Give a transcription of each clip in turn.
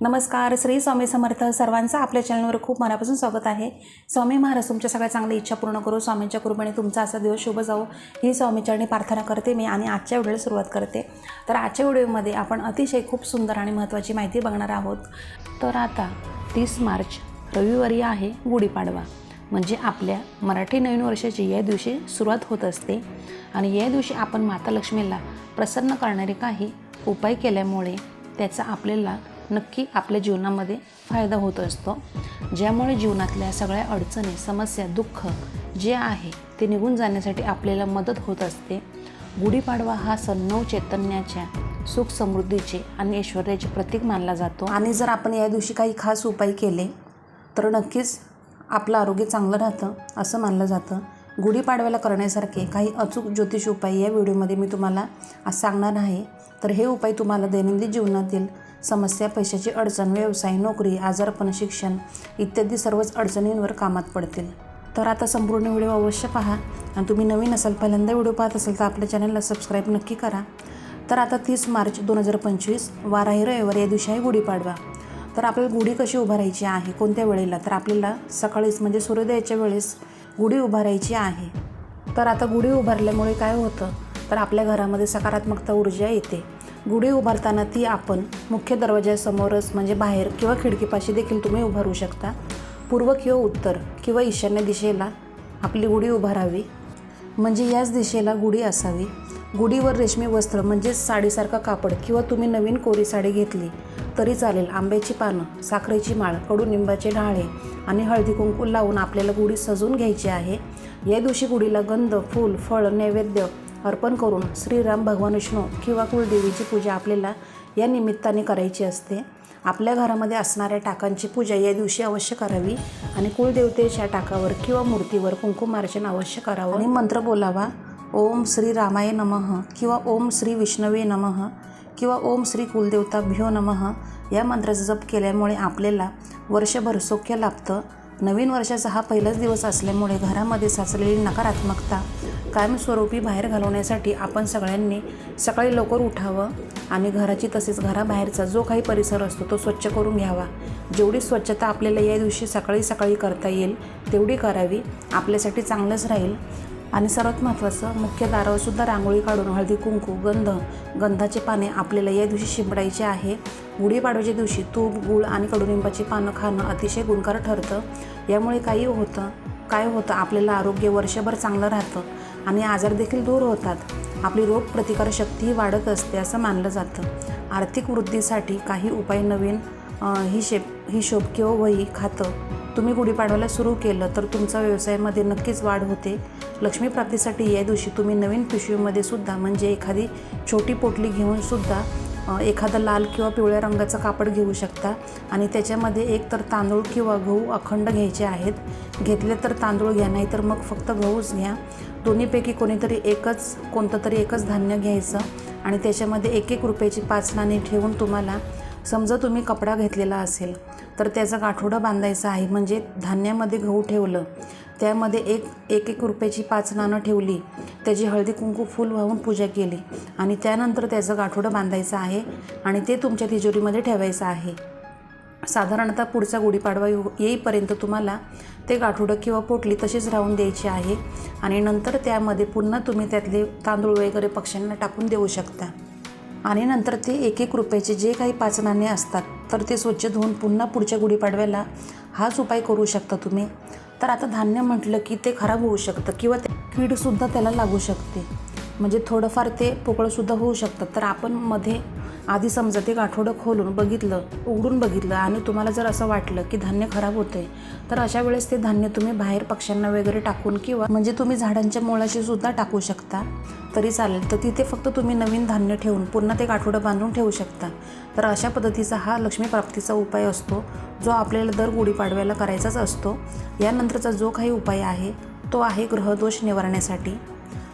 नमस्कार श्री स्वामी समर्थ सर्वांचं आपल्या चॅनलवर खूप मनापासून स्वागत आहे. स्वामी महाराज तुमच्या सगळ्या चांगल्या इच्छा पूर्ण करू. स्वामींच्या कृपेने तुमचा असा दिवस शुभ जाऊ ही स्वामीचरणी प्रार्थना करते मी आणि आजच्या व्हिडिओला सुरुवात करते. तर आजच्या व्हिडिओमध्ये आपण अतिशय खूप सुंदर आणि महत्त्वाची माहिती बघणार आहोत. तर आता तीस मार्च रविवारी आहे गुढीपाडवा. म्हणजे आपल्या मराठी नवीन वर्षाची या दिवशी सुरुवात होत असते. आणि या दिवशी आपण माता लक्ष्मीला प्रसन्न करणारे काही उपाय केल्यामुळे त्याचा आपल्याला नक्की आपल्या जीवनामध्ये फायदा होत असतो. ज्यामुळे जीवनातल्या सगळ्या अडचणी समस्या दुःख जे आहे ते निघून जाण्यासाठी आपल्याला मदत होत असते. गुढीपाडवा हा सण नऊ चैतन्याच्या सुख समृद्धीचे आणि ऐश्वर्याचे प्रतीक मानला जातो. आणि जर आपण या दिवशी काही खास उपाय केले तर नक्कीच आपलं आरोग्य चांगलं राहतं असं मानलं जातं. गुढीपाडव्याला करण्यासारखे काही अचूक ज्योतिष उपाय या व्हिडिओमध्ये मी तुम्हाला आज सांगणार आहे. तर हे उपाय तुम्हाला दैनंदिन जीवनातील समस्या पैशाची अडचण व्यवसाय नोकरी आजारपण शिक्षण इत्यादी सर्वच अडचणींवर कामात पडतील. तर आता संपूर्ण व्हिडिओ अवश्य पहा आणि तुम्ही नवीन असाल पहिल्यांदा व्हिडिओ पाहत असाल तर आपल्या चॅनलला सबस्क्राईब नक्की करा. तर आता तीस मार्च दोन हजार पंचवीस वाराही रविवार या दिवशी आहे गुढीपाडवा तर आपल्याला गुढी कशी उभारायची आहे कोणत्या वेळेला? तर आपल्याला सकाळीच म्हणजे सूर्योदयाच्या वेळेस गुढी उभारायची आहे. तर आता गुढी उभारल्यामुळे काय होतं? तर आपल्या घरामध्ये सकारात्मकता ऊर्जा येते. गुढी उभारताना ती आपण मुख्य दरवाज्यासमोरच म्हणजे बाहेर किंवा खिडकीपाशी देखील तुम्ही उभारू शकता. पूर्व किंवा उत्तर किंवा ईशान्य दिशेला आपली गुढी उभारावी. म्हणजे याच दिशेला गुढी असावी. गुढीवर रेशमी वस्त्र म्हणजेच साडीसारखा कापड किंवा तुम्ही नवीन कोरी साडी घेतली तरी चालेल. आंब्याची पानं साखरेची माळ कडुनिंबाचे ढाळे आणि हळदी कुंकू लावून आपल्याला गुढी सजवून घ्यायची आहे. या दिवशी गुढीला गंध फूल फळ नैवेद्य अर्पण करून श्रीराम भगवान विष्णू किंवा कुलदेवीची पूजा आपल्याला या निमित्ताने करायची असते. आपल्या घरामध्ये असणाऱ्या टाकांची पूजा या दिवशी अवश्य करावी आणि कुलदेवतेच्या टाकावर किंवा मूर्तीवर कुंकुमार्चन अवश्य करावं. आणि मंत्र बोलावा ओम श्री रामाय नमः किंवा ओम श्री विष्णवे नमः किंवा ओम श्री कुलदेवता भ्यो नमः या मंत्राचा जप केल्यामुळे आपल्याला वर्षभर सौख्य लाभतं. नवीन वर्षाचा हा पहिलाच दिवस असल्यामुळे घरामध्ये साचलेली नकारात्मकता कायमस्वरूपी बाहेर घालवण्यासाठी आपण सगळ्यांनी सकाळी लवकर उठावं आणि घराची तसेच घराबाहेरचा जो काही परिसर असतो तो स्वच्छ करून घ्यावा. जेवढी स्वच्छता आपल्याला या दिवशी सकाळी सकाळी करता येईल तेवढी करावी. आपल्यासाठी चांगलंच राहील. आणि सर्वात महत्त्वाचं मुख्य दारावरसुद्धा रांगोळी काढून हळदी कुंकू गंध गंधाचे पाने आपल्याला या दिवशी शिंपडायचे आहे. गुढीपाडव्याच्या दिवशी तूप गूळ आणि कडुनिंबाची पानं खाणं अतिशय गुणकार ठरतं. यामुळे काही होतं काय होतं? आपल्याला आरोग्य वर्षभर चांगलं राहतं आणि आजार देखील दूर होतात. आपली रोगप्रतिकारशक्तीही वाढत असते असं मानलं जातं. आर्थिक वृद्धीसाठी काही उपाय नवीन हिशेब हिशोब किंवा वही खातं तुम्ही गुढीपाडव्याला सुरू केलं तर तुमचा व्यवसायामध्ये नक्कीच वाढ होते. लक्ष्मी प्राप्तीसाठी या दिवशी तुम्ही नवीन पिशवीमध्ये सुद्धा म्हणजे एखादी छोटी पोटली घेऊन सुद्धा एखादं लाल किंवा पिवळ्या रंगाचं कापड घेऊ शकता. आणि त्याच्यामध्ये एक तर तांदूळ किंवा गहू अखंड घ्यायचे आहेत. घेतले तर तांदूळ घ्या नाही तर मग फक्त गहूच घ्या. दोन्हीपैकी कोणीतरी एकच कोणतं तरी एकच धान्य घ्यायचं. आणि त्याच्यामध्ये एक एक रुपयाची पाच नाणी ठेवून तुम्हाला समजा तुम्ही कपडा घेतलेला असेल तर त्याचा गाठोडा बांधायचा आहे. म्हणजे धान्यामध्ये गहू ठेवलं त्यामध्ये एक एक एक रुपयाची पाच नाणं ठेवली. त्याची हळदी कुंकू फूल वाहून पूजा केली. आणि त्यानंतर त्याचं गाठोडं बांधायचं आहे आणि ते तुमच्या तिजोरीमध्ये ठेवायचं आहे. साधारणतः पुढचा गुढीपाडवा येईपर्यंत तुम्हाला ते गाठोडं किंवा पोटली तशीच राहून द्यायची आहे. आणि नंतर त्यामध्ये पुन्हा तुम्ही त्यातले तांदूळ वगैरे पक्ष्यांना टाकून देऊ शकता. आणि नंतर ते एक एक रुपयाचे जे काही पाच नाणे असतात तर ते स्वच्छ धुवून पुन्हा पुढच्या गुढीपाडव्याला हाच उपाय करू शकता तुम्ही. तर आता धान्य म्हटलं की ते खराब होऊ शकतं किंवा ते कीडसुद्धा त्याला लागू शकते. म्हणजे थोडंफार ते पोकळंसुद्धा होऊ शकतं. तर आपण मध्ये आधी समजा ते गाठोडं खोलून बघितलं उघडून बघितलं आणि तुम्हाला जर असं वाटलं की धान्य खराब होतं आहे तर अशा वेळेस ते धान्य तुम्ही बाहेर पक्ष्यांना वगैरे टाकून किंवा म्हणजे तुम्ही झाडांच्या मुळाशी सुद्धा टाकू शकता तरी चालेल. तर तिथे फक्त तुम्ही नवीन धान्य ठेवून पुन्हा ते गाठोडं बांधून ठेवू शकता. तर अशा पद्धतीचा हा लक्ष्मी प्राप्तीचा उपाय असतो जो आपल्याला दर गुढीपाडव्याला करायचाच असतो. यानंतरचा जो काही उपाय आहे तो आहे ग्रहदोष निवारण्यासाठी.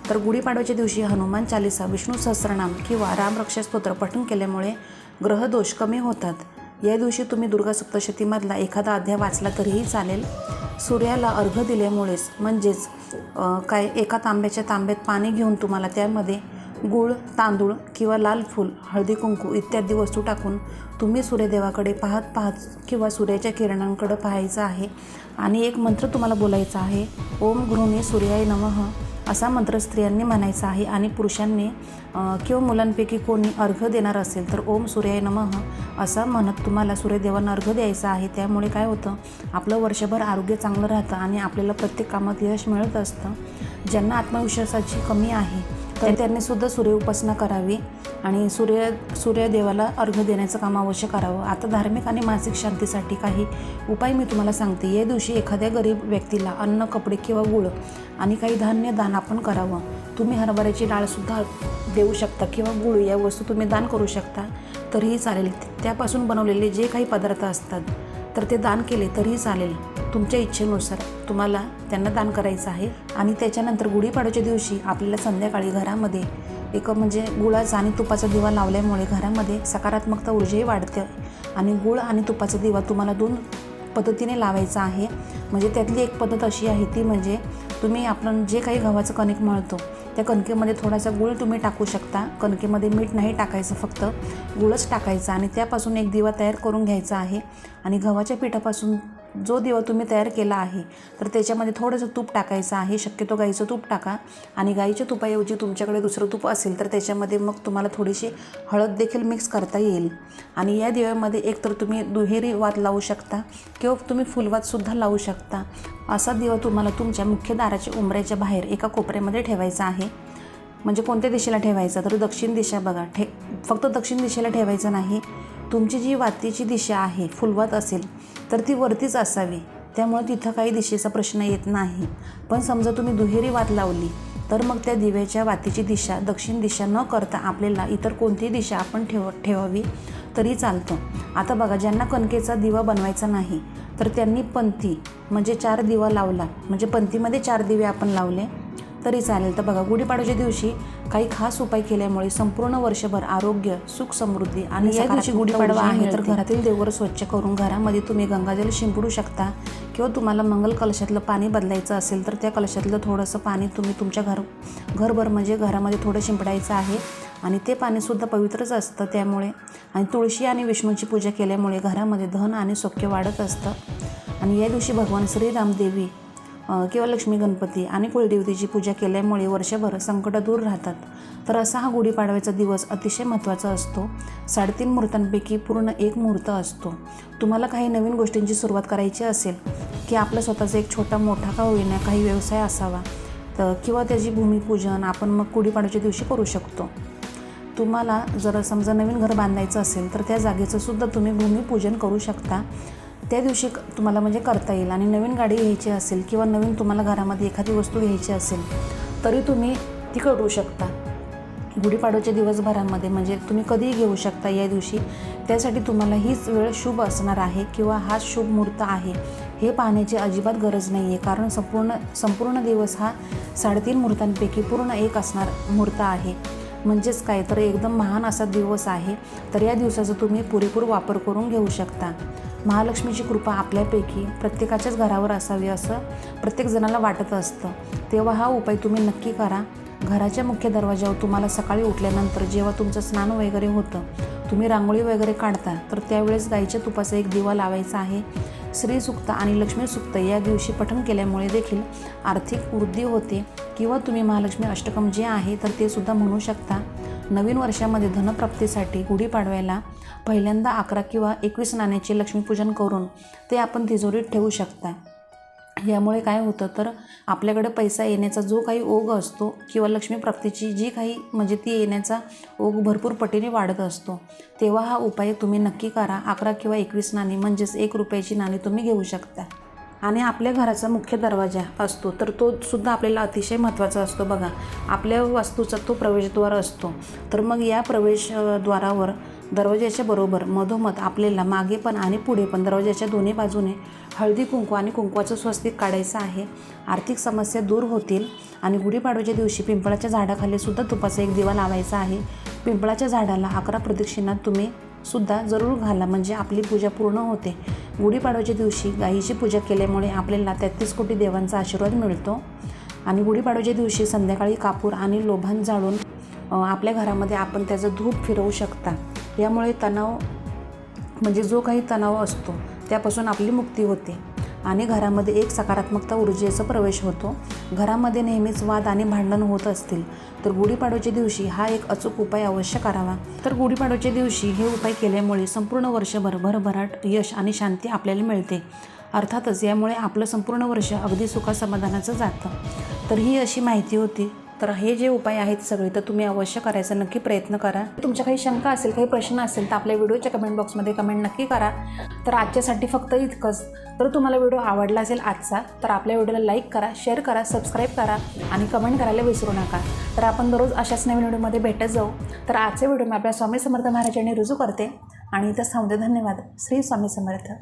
तर गुढीपाडव्याच्या दिवशी हनुमान चालिसा विष्णू सहस्रनाम किंवा रामरक्षा स्तोत्र पठण केल्यामुळे ग्रहदोष कमी होतात. या दिवशी तुम्ही दुर्गा सप्तशतीमधला एखादा अध्याय वाचला तरीही चालेल. सूर्याला अर्घ दिल्यामुळेच म्हणजेच काय एका तांब्याच्या तांब्यात पाणी घेऊन तुम्हाला त्यामध्ये गूळ तांदूळ किंवा लाल फूल हळदी कुंकू इत्यादी वस्तू टाकून तुम्ही सूर्यदेवाकडे पाहत पाहत किंवा सूर्याच्या किरणांकडे पाहायचं आहे. आणि एक मंत्र तुम्हाला बोलायचा आहे. ओम गृहिणी सूर्याय नमः. असा मंत्र स्त्रियांनी म्हणायचा आहे आणि पुरुषांनी किंवा मुलांपैकी कोणी अर्घ देणार असेल तर ओम सूर्याय नमः असं म्हणत तुम्हाला सूर्यदेवांना अर्घ द्यायचा आहे. त्यामुळे काय होतं आपलं वर्षभर आरोग्य चांगलं राहतं आणि आपल्याला प्रत्येक कामात यश मिळत असतं. ज्यांना आत्मविश्वासाची कमी आहे तर त्यांनी सुद्धा सूर्य उपासना करावी आणि सूर्य सूर्यदेवाला अर्घ देण्याचं काम अवश्य करावं. आता धार्मिक आणि मानसिक शांतीसाठी काही उपाय मी तुम्हाला सांगते. या दिवशी एखाद्या गरीब व्यक्तीला अन्न कपडे किंवा गुळ आणि काही धान्य दान आपण करावं. तुम्ही हरभऱ्याची डाळसुद्धा देऊ शकता किंवा गुळ या वस्तू तुम्ही दान करू शकता तरीही चालेल. त्यापासून बनवलेले जे काही पदार्थ असतात तर ते दान केले तरीही चालेल. तुमच्या इच्छेनुसार तुम्हाला त्यांना दान करायचं आहे. आणि त्याच्यानंतर गुढीपाडव्याच्या दिवशी आपल्याला संध्याकाळी घरामध्ये एक म्हणजे गुळाचा आणि तुपाचा दिवा लावल्यामुळे घरामध्ये सकारात्मकता ऊर्जाही वाढते. आणि गुळ आणि तुपाचा दिवा तुम्हाला दोन पद्धतीने लावायचा आहे. म्हणजे त्यातली एक पद्धत अशी आहे ती म्हणजे तुम्ही आपण जे काही गव्हाचं कणिक मळतो त्या कणकेमध्ये थोडासा गुळ तुम्ही टाकू शकता. कणकेमध्ये मीठ नाही टाकायचं फक्त गुळच टाकायचा. आणि त्यापासून एक दिवा तयार करून घ्यायचा आहे. आणि गव्हाच्या पिठापासून जो दिवा तुम्ही तयार केला आहे तर त्याच्यामध्ये थोडंसं तूप टाकायचं आहे शक्यतो गाईचं तूप टाका. आणि गाईच्या तुपाऐवजी तुमच्याकडे दुसरं तूप असेल तर त्याच्यामध्ये मग तुम्हाला थोडीशी हळद देखील मिक्स करता येईल. आणि या दिव्यामध्ये एकतर तुम्ही दुहेरी वात लावू शकता किंवा तुम्ही फुलवातसुद्धा लावू शकता. असा दिवा तुम्हाला तुमच्या मुख्य दाराच्या उंबऱ्याच्या बाहेर एका कोपऱ्यामध्ये ठेवायचा आहे. म्हणजे कोणत्या दिशेला ठेवायचा? तर दक्षिण दिशा बघा. ठे फक्त दक्षिण दिशेला ठेवायचं नाही. तुमची जी वातीची दिशा आहे फुलवात असेल तर ती वरतीच असावी. त्यामुळे तिथं काही दिशेचा प्रश्न येत नाही. पण समजा तुम्ही दुहेरी वात लावली तर मग त्या दिव्याच्या वातीची दिशा दक्षिण दिशा न करता आपल्याला इतर कोणतीही दिशा आपण ठेव ठेवावी तरी चालतं. आता बघा ज्यांना कणकेचा दिवा बनवायचा नाही तर त्यांनी पंथी म्हणजे चार दिवा लावला. म्हणजे पंथीमध्ये चार दिवे आपण लावले. तरी चालेल. तर बघा गुढीपाडव्याच्या दिवशी काही खास उपाय केल्यामुळे संपूर्ण वर्षभर आरोग्य सुख समृद्धी आणि या दिवशी गुढीपाडवा आहे तर घरातील देवर स्वच्छ करून घरामध्ये तुम्ही गंगाजल शिंपडू शकता किंवा तुम्हाला मंगल कलशातलं पाणी बदलायचं असेल तर त्या कलशातलं थोडंसं पाणी तुम्ही तुमच्या घर घरभर म्हणजे घरामध्ये थोडं शिंपडायचं आहे आणि ते पाणीसुद्धा पवित्रच असतं त्यामुळे. आणि तुळशी आणि विष्णूची पूजा केल्यामुळे घरामध्ये धन आणि सौख्य वाढत असतं. आणि या दिवशी भगवान श्रीरामदेवी किंवा लक्ष्मी गणपती आणि कुलदेवतेची पूजा केल्यामुळे वर्षभर संकट दूर राहतात. तर असा हा गुढीपाडव्याचा दिवस अतिशय महत्त्वाचा असतो. साडेतीन मुहूर्तांपैकी पूर्ण एक मुहूर्त असतो. तुम्हाला काही नवीन गोष्टींची सुरुवात करायची असेल की आपलं स्वतःचा एक छोटा मोठा का होईना काही व्यवसाय असावा तर किंवा त्याची भूमिपूजन आपण मग गुढीपाडव्याच्या दिवशी करू शकतो. तुम्हाला जर समजा नवीन घर बांधायचं असेल तर त्या जागेचं सुद्धा तुम्ही भूमिपूजन करू शकता. त्या दिवशी क- तुम्हाला म्हणजे करता येईल. आणि नवीन गाडी घ्यायची असेल किंवा नवीन तुम्हाला घरामध्ये एखादी वस्तू घ्यायची असेल तरी तुम्ही ती करू शकता. गुढीपाडव्याच्या दिवसभरामध्ये म्हणजे तुम्ही कधीही घेऊ शकता या दिवशी. त्यासाठी तुम्हाला हीच वेळ शुभ असणार आहे किंवा हा शुभ मुहूर्त आहे हे पाहण्याची अजिबात गरज नाही आहे कारण संपूर्ण संपूर्ण दिवस हा साडेतीन मुहूर्तांपैकी पूर्ण एक असणार मुहूर्त आहे. म्हणजेच काय? तर एकदम महान असा दिवस आहे. तर या दिवसाचा तुम्ही पुरेपूर वापर करून घेऊ शकता. महालक्ष्मीची कृपा आपल्यापैकी प्रत्येकाच्याच घरावर असावी असं प्रत्येक जणाला वाटत असतं. तेव्हा हा उपाय तुम्ही नक्की करा. घराच्या मुख्य दरवाजावर तुम्हाला सकाळी उठल्यानंतर जेव्हा तुमचं स्नान वगैरे होतं तुम्ही रांगोळी वगैरे काढता तर त्यावेळेस गाईच्या तुपाचा एक दिवा लावायचा आहे. श्रीसुक्त आणि लक्ष्मी सुक्त या दिवशी पठण केल्यामुळे देखील आर्थिक वृद्धी होते. किंवा तुम्ही महालक्ष्मी अष्टकम जे आहे तर ते सुद्धा म्हणू शकता. नवीन वर्षामध्ये धनप्राप्तीसाठी गुढीपाडव्याला पहिल्यांदा अकरा किंवा एकवीस नाण्याचे लक्ष्मीपूजन करून ते आपण तिजोरीत ठेवू शकता. यामुळे काय होतं तर आपल्याकडे पैसा येण्याचा जो काही ओघ असतो किंवा लक्ष्मी प्राप्तीची जी काही म्हणजे ती येण्याचा ओघ भरपूर पटीने वाढत असतो तेव्हा हा उपाय तुम्ही नक्की करा. अकरा किंवा एकवीस नाणी म्हणजेच एक रुपयाची नाणी तुम्ही घेऊ शकता. आणि आपल्या घराचा मुख्य दरवाजा असतो तर तो सुद्धा आपल्याला अतिशय महत्त्वाचा असतो बघा. आपल्या वास्तूचा तो प्रवेशद्वार असतो. तर मग या प्रवेशद्वारावर दरवाजाच्या बरोबर मधोमध आपल्याला मागे पण आणि पुढे पण दरवाजाच्या दोन्ही बाजूने हळदी कुंकू आणि कुंकवाचं स्वस्तिक काढायचं आहे. आर्थिक समस्या दूर होतील आणि गुढीपाडव्याच्या दिवशी पिंपळाच्या झाडाखाली सुद्धा तुपाचा एक दिवा लावायचा आहे. पिंपळाच्या झाडाला अकरा प्रदक्षिणात तुम्ही सुद्धा जरूर घाला. म्हणजे आपली पूजा पूर्ण होते. गुढीपाडव्याच्या दिवशी गाईची पूजा केल्यामुळे आपल्याला तेहतीस कोटी देवांचा आशीर्वाद मिळतो. आणि गुढीपाडव्याच्या दिवशी संध्याकाळी कापूर आणि लोभान जाळून आपल्या घरामध्ये आपण त्याचं धूप फिरवू शकता. यामुळे तणाव म्हणजे जो काही तणाव असतो त्यापासून आपली मुक्ती होते. आणि घरामध्ये एक सकारात्मकता ऊर्जेचा प्रवेश होतो. घरामध्ये नेहमीच वाद आणि भांडण होत असतील. तर गुढीपाडव्याच्या दिवशी हा एक अचूक उपाय अवश्य करावा. तर गुढीपाडव्याच्या दिवशी हे उपाय केल्यामुळे संपूर्ण वर्षभर भरभराट यश आणि शांती आपल्याला मिळते. अर्थातच यामुळे आपलं संपूर्ण वर्ष अगदी सुखासमाधानाचं जातं. तर ही अशी माहिती होती. तर हे जे उपाय आहेत सगळे तर तुम्ही अवश्य करायचा नक्की प्रयत्न करा. तुमच्या काही शंका असेल काही प्रश्न असेल तर आपल्या व्हिडिओच्या कमेंट बॉक्समध्ये कमेंट नक्की करा. तर आजच्यासाठी फक्त इतकंच. तर तुम्हाला व्हिडिओ आवडला असेल आजचा तर आपल्या व्हिडिओला लाईक करा शेअर करा सबस्क्राईब करा आणि कमेंट करायला विसरू नका. तर आपण दररोज अशाच नवीन व्हिडिओमध्ये भेटत जाऊ. तर आजचे व्हिडिओ मी आपल्या स्वामी समर्थ महाराजांनी रुजू करते. आणि इथं थांबते धन्यवाद. श्री स्वामी समर्थ.